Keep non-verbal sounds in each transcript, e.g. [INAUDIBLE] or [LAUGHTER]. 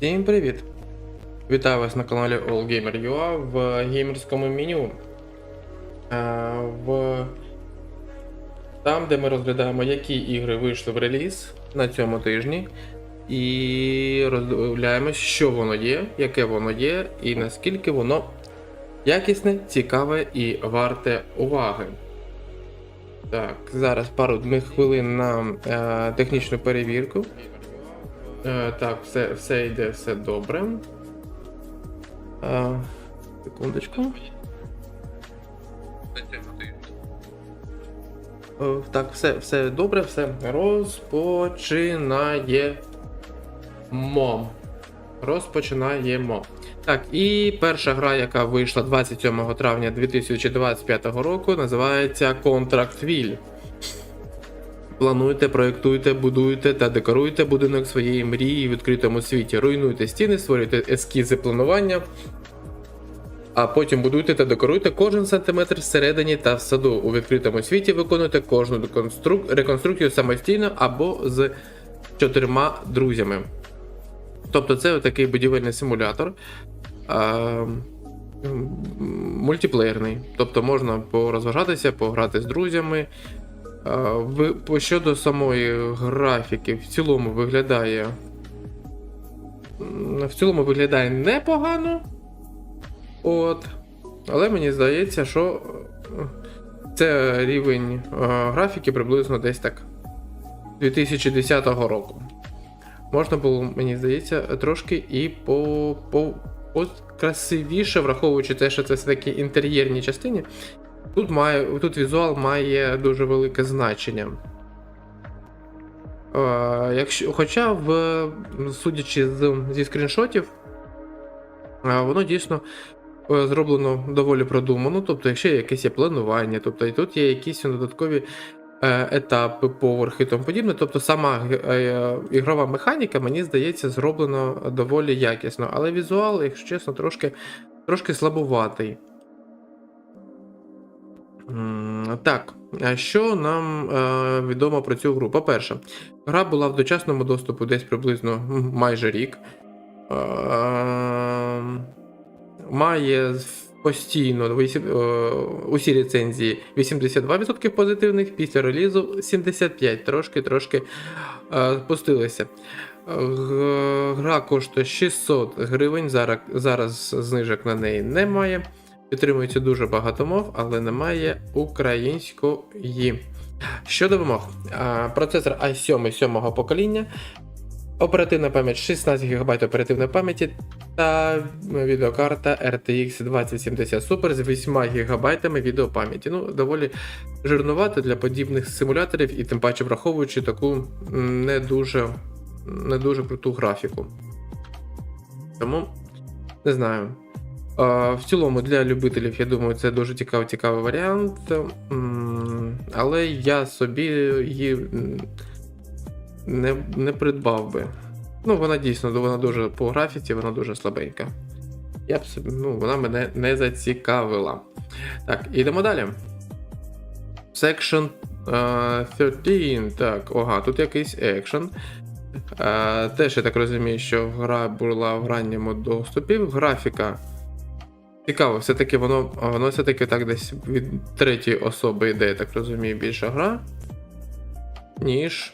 Всім привіт! Вітаю вас на каналі AllGamer.ua в геймерському меню. Е. Там, де ми розглядаємо, які ігри вийшли в реліз на цьому тижні. І роздивляємось, що воно є, яке воно є, і наскільки воно якісне, цікаве і варте уваги. Так, зараз пару хвилин на е, технічну перевірку. Е, так, все, все йде, все добре. Е, секундочку. Е, так, все, все добре, все розпочинаємо. Розпочинаємо. Так, і перша гра, яка вийшла 27 травня 2025 року, називається Contract Will. Плануйте, проєктуйте, будуйте та декоруйте будинок своєї мрії в відкритому світі. Руйнуйте стіни, створюйте ескізи планування. А потім будуйте та декоруйте кожен сантиметр всередині та в саду. У відкритому світі виконуйте кожну реконструкцію самостійно або з чотирма друзями. Тобто це такий будівельний симулятор. А, мультиплеєрний. Тобто можна порозважатися, пограти з друзями. Щодо самої графіки, в цілому виглядає. В цілому виглядає непогано. От. Але мені здається, що е, це рівень е, графіки приблизно десь так 2010 року. Можна було, мені здається, трошки і по, по, по красивіше, враховуючи те, що це все-таки інтер'єрні частині. Тут, має, тут візуал має дуже велике значення. Е, якщо, хоча, в, судячи з, зі скріншотів, е, воно дійсно е, зроблено доволі продумано. Тобто, якщо є якесь є планування, тобто і тут є якісь додаткові е, етапи, поверхи і тому подібне. Тобто сама е, е, ігрова механіка, мені здається, зроблено доволі якісно. Але візуал, якщо чесно, трошки, трошки слабуватий. Так, що нам е, відомо про цю гру? По-перше, гра була в дочасному доступу десь приблизно майже рік. Е, має постійно е, усі рецензії 82% позитивних, після релізу 75%, трошки-трошки е, спустилися. Гра коштує 600 гривень, зараз, зараз знижок на неї немає. Підтримується дуже багато мов, але немає української. Щодо вимог, процесор i7 7 покоління, оперативна пам'ять 16 ГБ оперативної пам'яті та відеокарта RTX 2070 Super з 8 ГБ відеопам'яті. Ну, доволі жирнувато для подібних симуляторів і тим паче враховуючи таку не дуже, не дуже круту графіку. Тому не знаю. В цілому для любителів, я думаю, це дуже цікавий цікавий варіант. Але я собі її не, не придбав би. Ну, вона дійсно вона дуже по графіці, вона дуже слабенька. Я б ну, вона мене не зацікавила. Так, ідемо далі. Section е, 13. Так, ага, тут якийсь екшен. Е, Теж я так розумію, що гра була в ранньому доступі. Графіка Цікаво, все-таки воно, воно все-таки так десь від третьої особи йде, я так розумію, більша гра, ніж.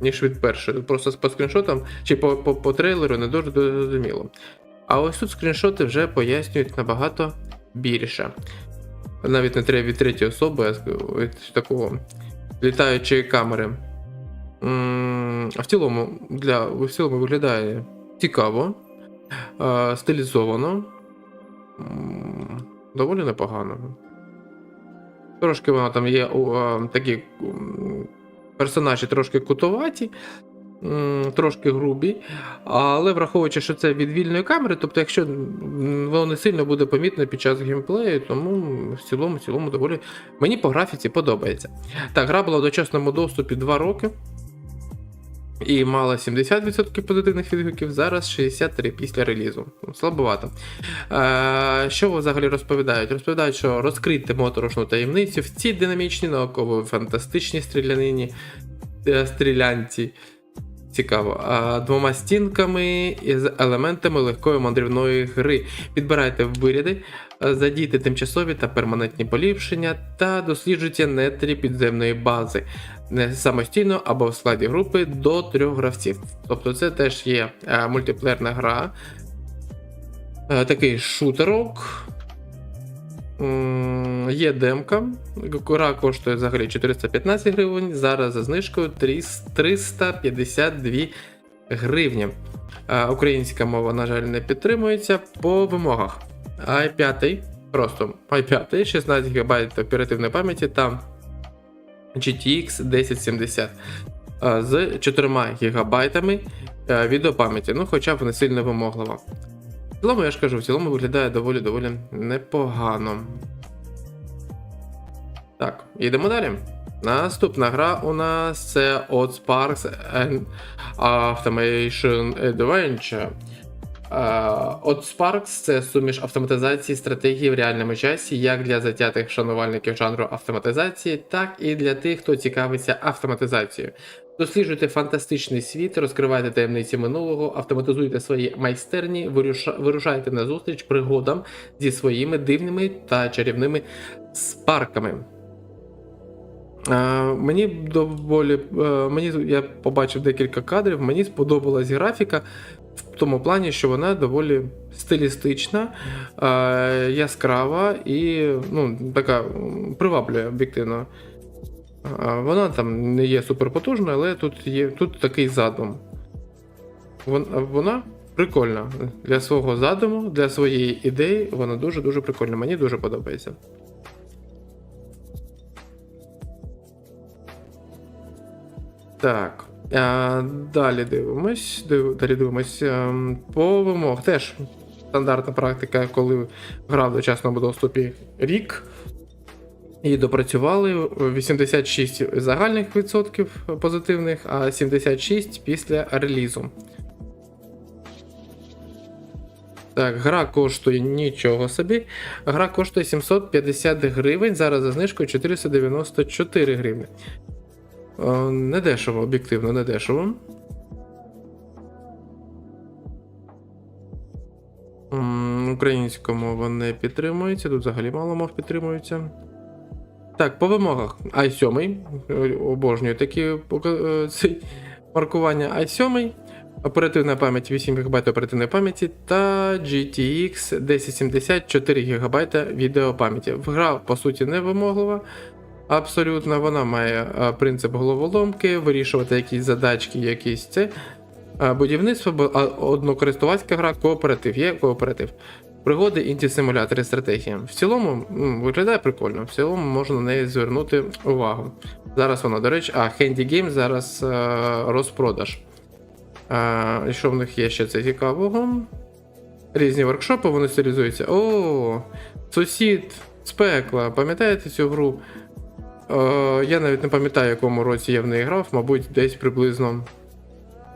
ніж від першої. Просто по скріншотам чи по, по, по трейлеру не дуже зрозуміло. А ось тут скріншоти вже пояснюють набагато більше. Навіть не треба від третьої особи, а від такого літаючої камери. М, А в цілому, для, в цілому виглядає цікаво. Е, стилізовано. Доволі непогано. Трошки вона там є е, такі персонажі трошки кутоваті, трошки грубі. Але враховуючи, що це від вільної камери, тобто, якщо воно не сильно буде помітно під час геймплею, тому в цілому, в цілому доволі мені по графіці подобається. Так, гра була в дочасному доступі 2 роки. І мала 70% позитивних відгуків, зараз 63 після релізу. Ну, Слабовато. Е, що взагалі розповідають? Розповідають, що розкрити моторошну таємницю в цій динамічній науково-фантастичній стрілянині е, стрілянці. Цікаво. А, двома стінками із елементами легкої мандрівної гри. Підбирайте виряди, а, задійте тимчасові та перманентні поліпшення та досліджуйте нетрі підземної бази не самостійно або в складі групи до трьох гравців. Тобто це теж є а, мультиплеєрна гра. Такий шутерок. Є демка. Гра коштує взагалі 415 гривень. Зараз за знижкою 352 гривні. Українська мова, на жаль, не підтримується по вимогах. I5, просто i5, 16 ГБ оперативної пам'яті та GTX 1070 з 4 ГБ е, відеопам'яті, ну хоча б не сильно вимоглива. В цілому, я ж кажу, в цілому виглядає доволі доволі непогано. Так, йдемо далі. Наступна гра у нас це Odd Sparks and Automation Adventure. Odd Sparks це суміш автоматизації стратегії в реальному часі, як для затятих шанувальників жанру автоматизації, так і для тих, хто цікавиться автоматизацією. Досліджуйте фантастичний світ, розкривайте таємниці минулого, автоматизуйте свої майстерні, вирушайте на зустріч пригодам зі своїми дивними та чарівними спарками. Мені доволі. е, мені я побачив декілька кадрів, мені сподобалась графіка тому плані, що вона доволі стилістична, е, яскрава і ну, така приваблює об'єктивно. Вона там не є суперпотужною, але тут є тут такий задум. Вон- Вона прикольна. Для свого задуму, для своєї ідеї, вона дуже-дуже прикольна. Мені дуже подобається. Так. Далі дивимось. Див, далі дивимось. ем, По вимог. Теж стандартна практика, коли гра в дочасному доступі рік. І допрацювали 86 загальних відсотків позитивних, а 76 після релізу. Так, гра коштує нічого собі. Гра коштує 750 гривень. Зараз за знижкою 494 гривні. Е, Не дешево, об'єктивно, не дешево. Українська мова не підтримується, тут взагалі мало мов підтримується. Так, по вимогах i7. е, Обожнюю такі е, ці маркування i7. Оперативна пам'ять 8 ГБ оперативної пам'яті та GTX 1070 4 ГБ відеопам'яті. Гра, по суті, не вимоглива. Абсолютно, вона має принцип головоломки, вирішувати якісь задачки, якісь це. Будівництво, бо- однокористувацька гра, кооператив. Є кооператив. Пригоди, інті-симулятори, стратегія. В цілому виглядає прикольно. В цілому можна на неї звернути увагу. Зараз вона, до речі, а Handy Game зараз а, розпродаж. А, що в них є ще це цікавого? Різні воркшопи, вони стилізуються. О, сусід з пекла. Пам'ятаєте цю гру? Е, я навіть не пам'ятаю, якому році я в неї грав, мабуть, десь приблизно.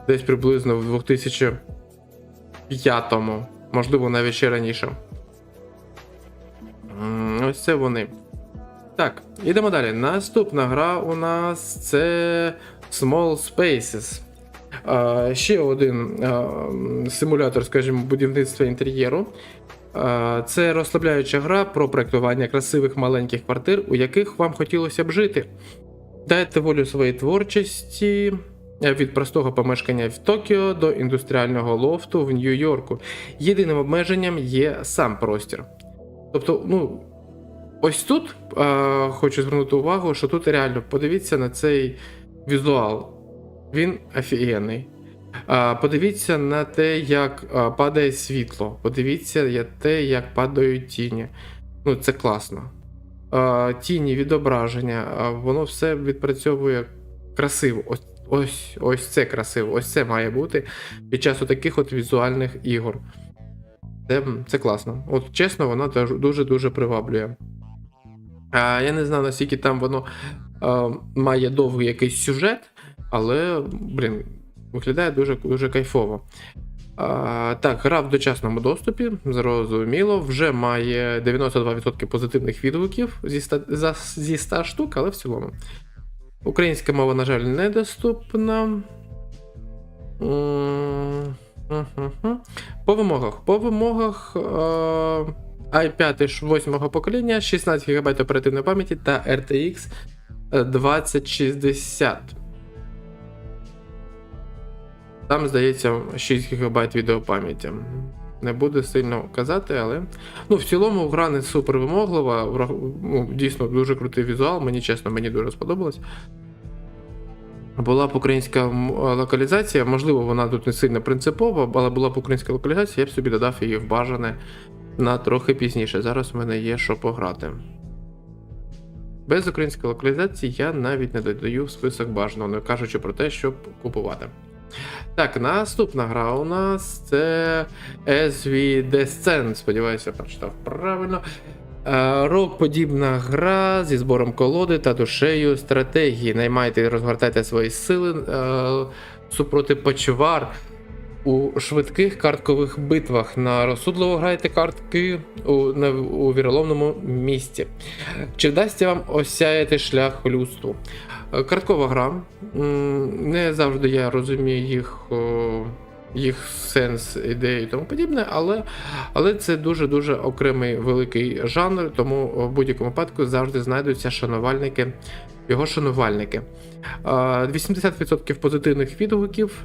Десь приблизно в 2005-му, можливо, навіть ще раніше. Ось це вони. Так, ідемо далі. Наступна гра у нас це Small Spaces. Е, ще один е, симулятор, скажімо, будівництва інтер'єру. Це розслабляюча гра про проектування красивих маленьких квартир, у яких вам хотілося б жити. Дайте волю своїй творчості е, від простого помешкання в Токіо до індустріального лофту в Нью-Йорку. Єдиним обмеженням є сам простір. Тобто, ну, ось тут е, хочу звернути увагу, що тут реально подивіться на цей візуал. Він офігенний. Подивіться на те, як падає світло. Подивіться на те, як падають тіні. Ну, це класно. Тіні, відображення, воно все відпрацьовує красиво. Ось, ось, ось це красиво, ось це має бути під час таких от візуальних ігор. Це, це класно. От чесно, воно дуже-дуже приваблює. А, Я не знаю, наскільки там воно а, має довгий якийсь сюжет, але, блін, виглядає дуже, дуже кайфово. А, так, гра в дочасному доступі, зрозуміло, вже має 92% позитивних відгуків зі 100, за, зі 100 штук, але в цілому. Українська мова, на жаль, недоступна. По вимогах. По вимогах е, i5 8 покоління, 16 ГБ оперативної пам'яті та RTX 2060. Там, здається, 6 ГБ відеопам'яті. Не буду сильно казати, але. Ну, в цілому гра не супер вимоглива. Ну, дійсно дуже крутий візуал. Мені чесно, мені дуже сподобалось. Була б українська локалізація, можливо, вона тут не сильно принципова, але була б українська локалізація, я б собі додав її в бажане на трохи пізніше. Зараз в мене є що пограти. Без української локалізації я навіть не додаю в список бажаного, не кажучи про те, щоб купувати. Так, наступна гра у нас це SV Descent. Сподіваюся, прочитав правильно. Е, Рок-подібна гра зі збором колоди та душею стратегії. Наймайте і розгортайте свої сили е, супроти почвар у швидких карткових битвах. На розсудливо грайте картки у, у віроломному місці. Чи вдасться вам осяяти шлях людству? Е, Карткова гра. Не завжди я розумію їх. їх сенс, ідеї і тому подібне, але, але це дуже-дуже окремий великий жанр, тому в будь-якому випадку завжди знайдуться шанувальники, його шанувальники. Е, 80% позитивних відгуків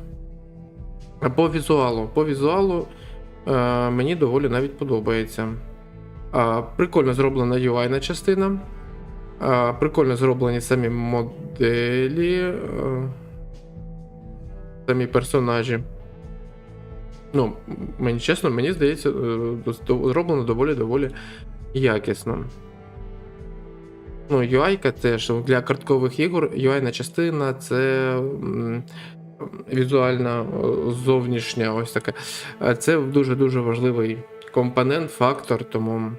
по візуалу. По візуалу е, мені доволі навіть подобається. Е, Прикольно зроблена UI-на частина. Е, Прикольно зроблені самі моделі, е, самі персонажі. Ну, мені чесно, мені здається, е, зроблено доволі-доволі якісно. Ну, UI теж для карткових ігор UI частина це візуальна зовнішня ось така. Е, Це дуже-дуже важливий компонент, фактор, тому.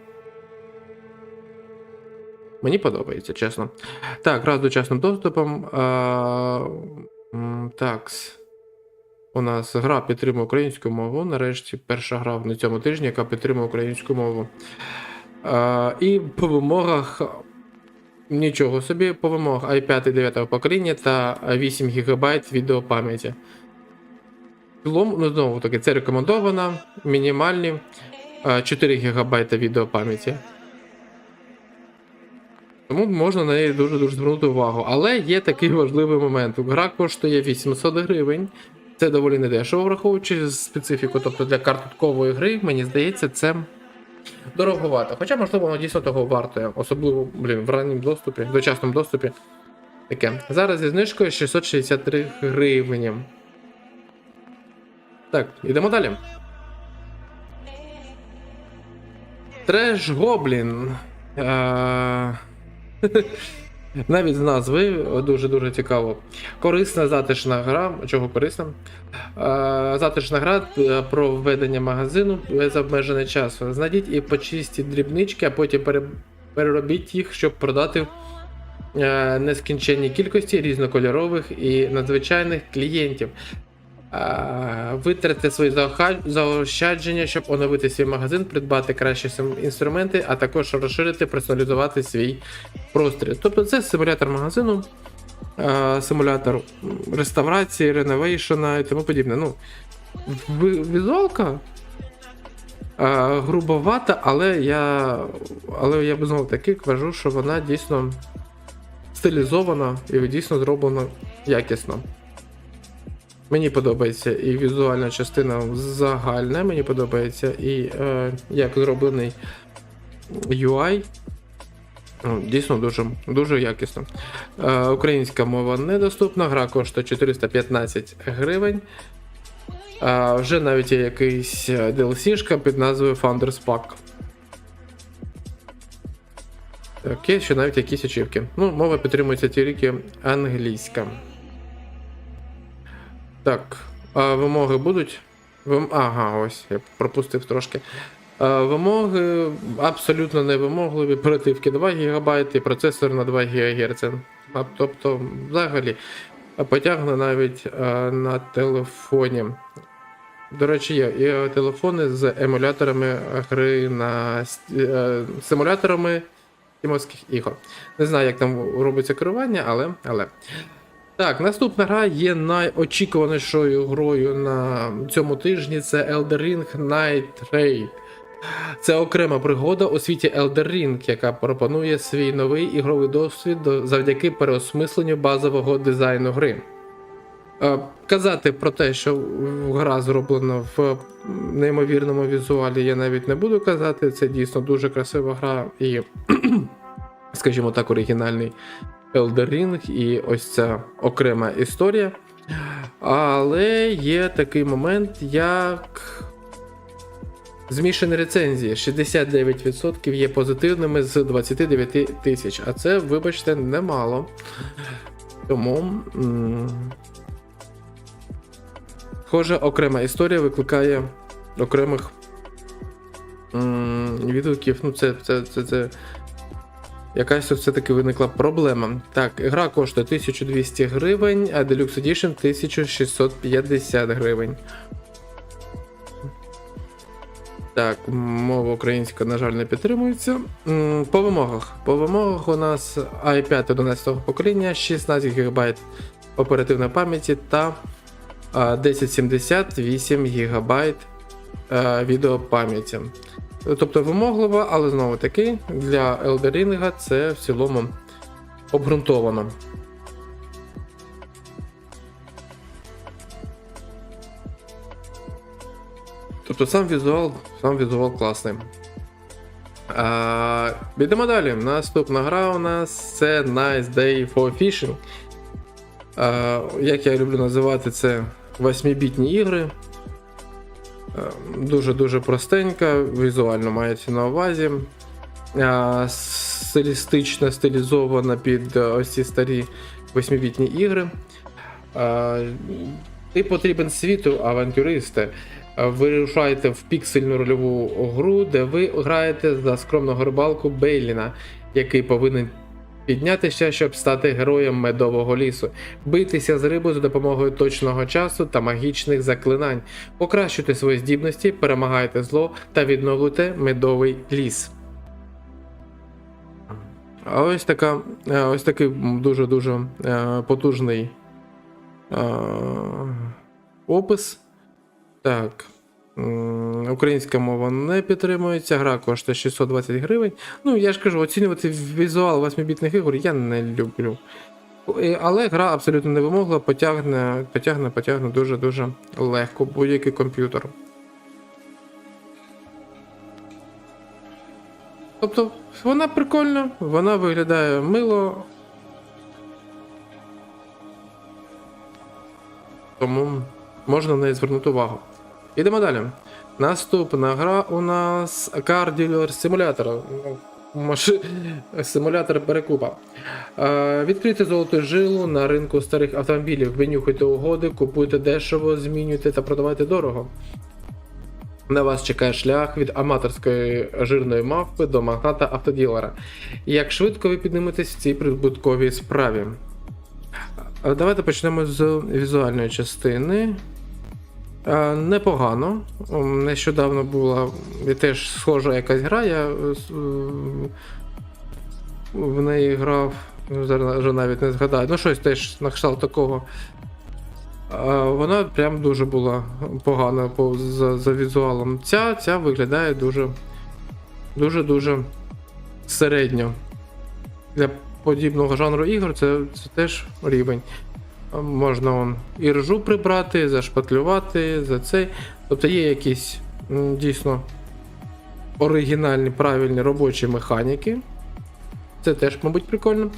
Мені подобається, чесно. Так, гра з дочасним доступом. А, такс. У нас гра підтримує українську мову. Нарешті перша гра на цьому тижні, яка підтримує українську мову. А, і по вимогах. Нічого собі, по вимогах i5 9 покоління та 8 ГБ відеопам'яті. Цілому, ну знову таки, це рекомендовано. Мінімальні 4 ГБ відеопам'яті. Тому можна на неї дуже-дуже звернути увагу. Але є такий важливий момент. Гра коштує 800 гривень. Це доволі недешево, враховуючи специфіку. Тобто для карткової гри, мені здається, це дороговато. Хоча, можливо, воно дійсно того вартує. Особливо, блін, в ранньому доступі, в дочасному доступі. Таке. Зараз зі знижкою 663 гривні. Так, йдемо далі. Треш Гоблін. Е, [LAUGHS] Навіть з назви дуже-дуже цікаво. Корисна затишна гра. Чого корисна? Е, Затишна гра е, про введення магазину без обмежений час. Знайдіть і почистіть дрібнички, а потім переробіть їх, щоб продати е, нескінченні кількості різнокольорових і надзвичайних клієнтів. Е, Витратити свої заощадження, щоб оновити свій магазин, придбати кращі інструменти, а також розширити, персоналізувати свій простір. Тобто це симулятор магазину, е, симулятор реставрації, реновейшена і тому подібне. Ну, візуалка е, грубовата, але я, але я знову таки кажу, що вона дійсно стилізована і дійсно зроблена якісно. Мені подобається і візуальна частина загальна, мені подобається і е, як зроблений UI. Ну, Дійсно дуже, дуже якісно. Е, українська мова недоступна, гра коштує 415 гривень. Е, вже навіть є якийсь е, DLC-шка під назвою Founders Pack. Так, ще навіть якісь ачівки. Ну, мова підтримується тільки англійська. Так, а вимоги будуть? Ага, ось, я пропустив трошки. Вимоги абсолютно невимогливі. Оперативки 2 ГБ і процесор на 2 ГГц. Тобто, взагалі, потягне навіть на телефоні. До речі, є, є телефони з емуляторами гри на ст- е, симуляторами стімовських ігор. Не знаю, як там робиться керування, але. але. Так, наступна гра є найочікуванішою грою на цьому тижні. Це Elder Ring Night Raid. Це окрема пригода у світі Elder Ring, яка пропонує свій новий ігровий досвід завдяки переосмисленню базового дизайну гри. Е, Казати про те, що гра зроблена в неймовірному візуалі, я навіть не буду казати. Це дійсно дуже красива гра і, [CLEARS THROAT] скажімо так, оригінальний Elder Ring і ось ця окрема історія. Але є такий момент, як змішані рецензії. 69% є позитивними з 29 тисяч. А це, вибачте, немало. Тому. Схоже, окрема історія викликає окремих відгуків. Ну, це, це, це, це якась тут все-таки виникла проблема. Так, гра коштує 1200 гривень, а Deluxe Edition 1650 гривень. Так, мова українська, на жаль, не підтримується. По вимогах. По вимогах у нас i5 11 покоління, 16 ГБ оперативної пам'яті та а, 1070 ГБ відеопам'яті. Тобто вимоглива, але знову таки для Ring це в цілому обґрунтовано. Тобто сам візуал, сам візуал класний. А, Йдемо далі. Наступна гра у нас це Nice Day for Fishing. А, як я люблю називати це 8-бітні ігри. Дуже-дуже простенька, візуально мається на увазі. А, Стилістично стилізована під е, ось ці старі 8-бітні ігри. Ти потрібен світу, авантюристи. Вирушаєте в піксельну рольову гру, де ви граєте за скромного рибалку Бейліна, який повинен піднятися, щоб стати героєм медового лісу, битися з рибою за допомогою точного часу та магічних заклинань, покращуйте свої здібності, перемагайте зло та відновлюйте медовий ліс. А ось така, е, ось такий дуже-дуже е, потужний е, опис. Так. Українська мова не підтримується, гра коштує 620 гривень. Ну, я ж кажу, оцінювати візуал 8-бітних ігор я не люблю. Але гра абсолютно не вимогла, потягне, потягне, потягне дуже-дуже легко будь-який комп'ютер. Тобто, вона прикольна, вона виглядає мило. Тому можна на неї звернути увагу. Ідемо далі. Наступна гра у нас Car Dealer Simulator. Ну, Маши... Симулятор перекупа. Е, відкрийте золоту жилу на ринку старих автомобілів. Винюхайте угоди, купуйте дешево, змінюйте та продавайте дорого. На вас чекає шлях від аматорської жирної мавпи до магната автоділера. Як швидко ви підниметесь в цій прибутковій справі? Е, Давайте почнемо з візуальної частини. Е, Непогано. Нещодавно була теж схожа якась гра. Я е, е, в неї грав, зараз вже навіть не згадаю. Ну, щось теж на кшталт такого. Вона прям дуже була погана по, за, за візуалом. Ця, ця виглядає дуже дуже-дуже середньо. Для подібного жанру ігор це, це теж рівень. Можна он і ржу прибрати, зашпатлювати, за цей. Тобто є якісь дійсно оригінальні, правильні робочі механіки. Це теж, мабуть, прикольно.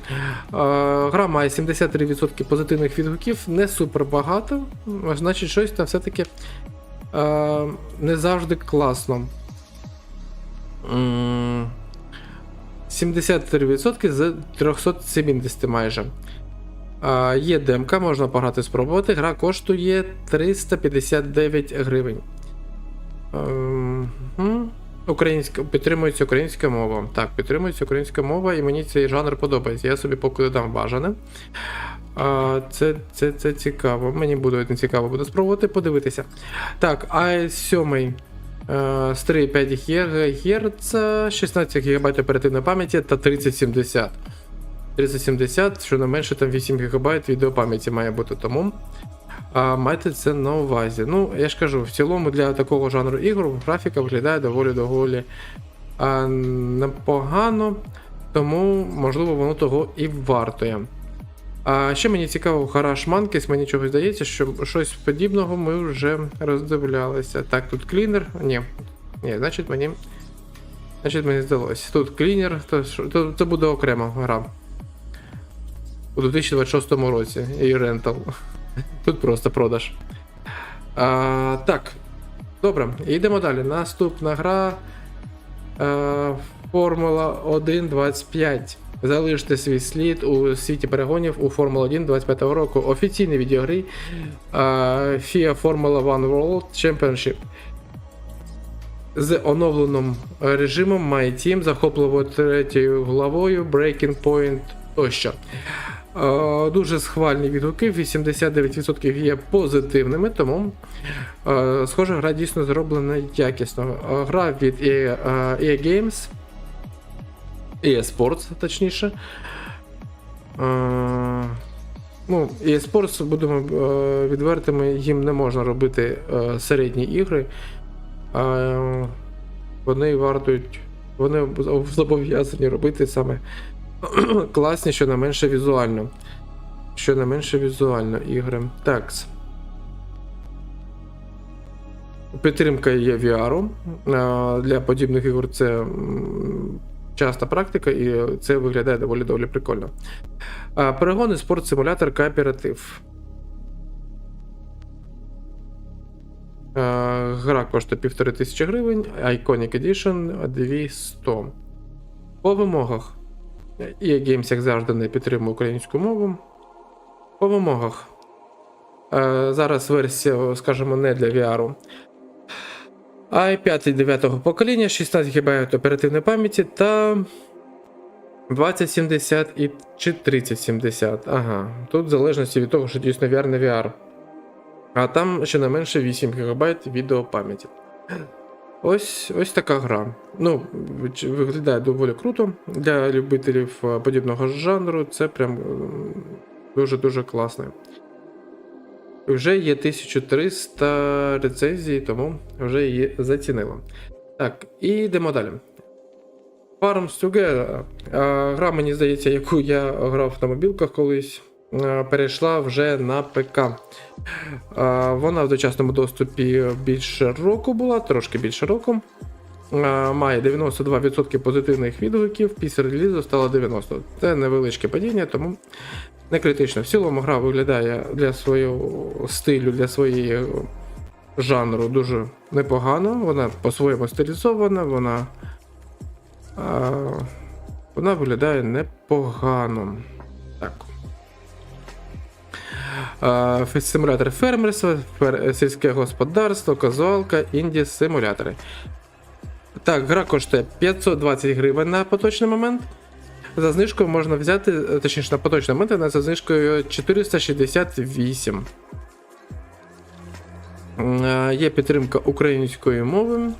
Гра має 73% позитивних відгуків, не супер багато. Значить, щось там все-таки не завжди класно. 73% з 370 майже. Є демка, можна пограти спробувати. Гра коштує 359 гривень. Ем, Українська, підтримується українська мова. Так, підтримується українська мова, і мені цей жанр подобається. Я собі поки дам бажане. Це, це, це цікаво. Мені буде не цікаво буде спробувати подивитися. Так, а 7 е, з 3,5 ГГц, 16 ГБ оперативної пам'яті та 3070. 3070, що не менше там 8 ГБ відеопам'яті має бути. Тому а, майте це на увазі. Ну, я ж кажу, в цілому для такого жанру ігор графіка виглядає доволі доволі а, непогано, тому можливо воно того і вартує. А ще мені цікаво, Гараж Манкіс, мені чогось здається, що щось подібного ми вже роздивлялися. Так, тут клінер. Ні. Ні, значить мені. Значить мені здалось. Тут клінер, то, то це буде окрема гра. У 2026 році і рентал. Тут просто продаж. А, так. Добре, йдемо далі. Наступна гра. Е, Формула 1 25. Залиште свій слід у світі перегонів у Формула 1 25 року. Офіційний відеогрі е, FIA Formula One World Championship. З оновленим режимом має тім захопливо третьою главою, Breaking Point тощо. Е, Дуже схвальні відгуки, 89% є позитивними, тому е, схоже, гра дійсно зроблена якісно. Е, Гра від EA, е, Games, EA Sports, точніше. Ну, EA Sports, будемо відвертими, їм не можна робити середні ігри. Вони вартують, вони зобов'язані робити саме [CLEARS THROAT] класні, що не менше візуально. Що не менше візуально ігри. Так. Підтримка є VR. Для подібних ігор це часта практика, і це виглядає доволі доволі прикольно. Перегони, спорт, симулятор, кооператив. Гра коштує 1500 гривень, Iconic Edition 200. По вимогах. EA Games, як завжди, не підтримує українську мову. По вимогах. Е, зараз версія, скажімо, не для VR. i5 9 покоління, 16 ГБ оперативної пам'яті та 2070 і чи 3070. Ага. Тут в залежності від того, що дійсно VR не VR. А там щонайменше 8 ГБ відеопам'яті. Ось ось така гра. Ну, виглядає доволі круто. Для любителів е, подібного жанру це прям дуже-дуже класно. Вже є 1300 рецензій, тому вже її зацінило. Так, і йдемо далі. Farms Together. Гра, мені здається, яку я грав на мобілках колись, перейшла вже на ПК. Е, Вона в дочасному доступі більше року була, трошки більше року. Е, Має 92% позитивних відгуків, після релізу стало 90%. Це невеличке падіння, тому не критично. В цілому гра виглядає для свого стилю, для своєї жанру дуже непогано. Вона по-своєму стилізована, вона, вона виглядає непогано. Так. Симулятор фермерства, сільське господарство, казуалка, інді симулятори. Так, гра коштує 520 гривень на поточний момент. За знижкою можна взяти, е, точніше, на поточний момент вона за знижкою 468. Е, Є підтримка української мови.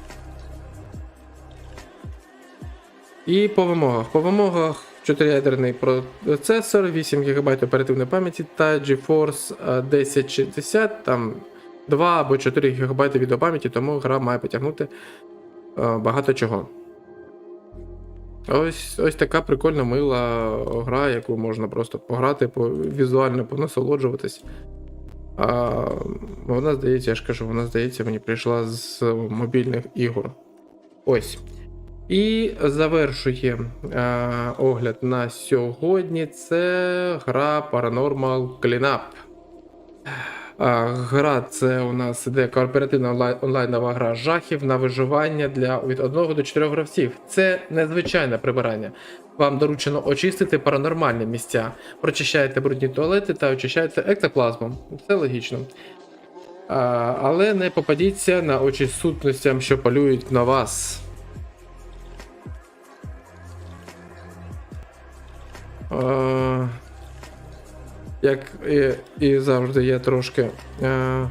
І по вимогах. По вимогах 4-ядерний процесор, 8 ГБ оперативної пам'яті та GeForce е, 1060, там 2 або 4 ГБ відеопам'яті, тому гра має потягнути е, багато чого. Ось, ось така прикольна мила гра, яку можна просто пограти, по, візуально понасолоджуватись. А, вона здається, я ж кажу, вона здається, мені прийшла з мобільних ігор. Ось. І завершує а, огляд на сьогодні. Це гра Paranormal Cleanup. А, Гра це у нас іде кооперативна онлайнова гра жахів на виживання для від 1 до 4 гравців. Це незвичайне прибирання. Вам доручено очистити паранормальні місця, прочищаєте брудні туалети та очищаєте ектоплазму. Це логічно. А, але не попадіться на очі сутностям, що полюють на вас. А, як і, і завжди, я трошки е,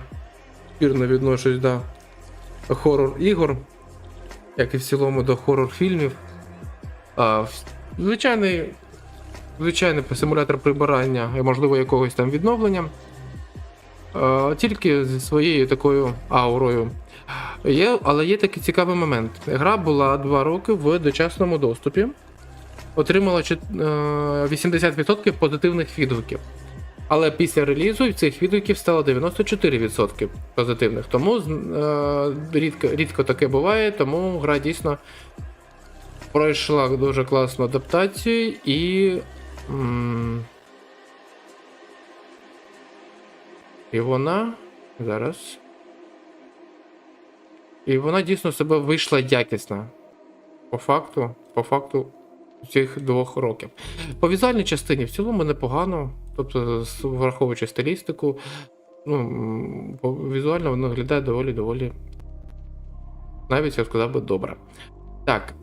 вірно відношусь до хорор ігор, як і в цілому до хорор фільмів. Звичайний звичайний симулятор прибирання і, можливо, якогось там відновлення. Е, Тільки зі своєю такою аурою. Є, але є такий цікавий момент. Гра була 2 роки в дочасному доступі. Отримала е, 80% позитивних відгуків. Але після релізу цих відгуків стало 94% позитивних. Тому е, рідко, рідко таке буває, тому гра дійсно пройшла дуже класну адаптацію і. І вона. Зараз. І вона дійсно себе вийшла якісно. По факту, по факту цих двох років. По візуальній частині в цілому непогано. Тобто, враховуючи стилістику, ну, візуально воно виглядає доволі-доволі. Навіть я сказав би добре. Так.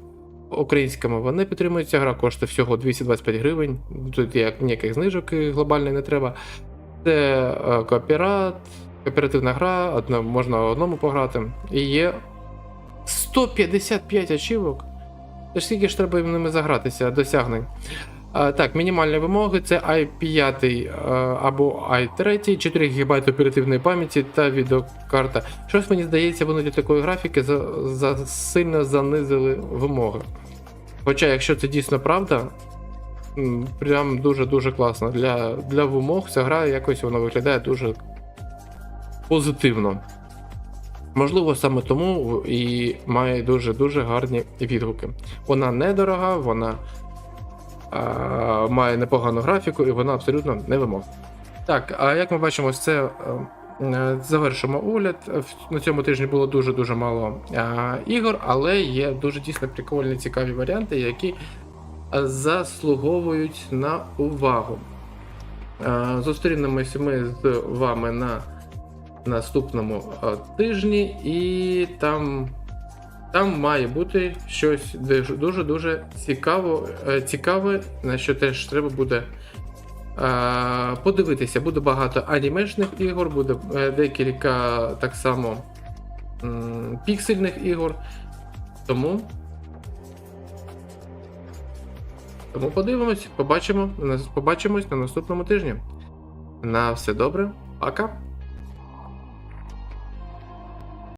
Українська мова не підтримується, гра коштує всього 225 гривень. Тут як ніяких знижок і глобальних не треба. Це е, кооперат, кооперативна гра, одна, можна одному пограти. І є 155 ачівок. Тож скільки ж треба ними загратися, досягнень. А, так, мінімальні вимоги це i5 е, або i3, 4 ГБ оперативної пам'яті та відеокарта. Щось мені здається, вони для такої графіки за, за сильно занизили вимоги. Хоча, якщо це дійсно правда, прям дуже-дуже класно. Для, для вимог ця гра якось вона виглядає дуже позитивно. Можливо, саме тому і має дуже-дуже гарні відгуки. Вона недорога, вона а, має непогану графіку і вона абсолютно не вимогна. Так, а як ми бачимо, це е, е, завершимо огляд. На цьому тижні було дуже-дуже мало а, ігор, але є дуже дійсно прикольні цікаві варіанти, які заслуговують на увагу. Е, Зустрінемося ми з вами на наступному е, тижні, і там, там має бути щось дуже-дуже цікаво, е, цікаве, на що теж треба буде е, подивитися. Буде багато анімешних ігор, буде декілька так само піксельних ігор. Тому. Тому подивимось, побачимо, побачимось на наступному тижні. На все добре, пока!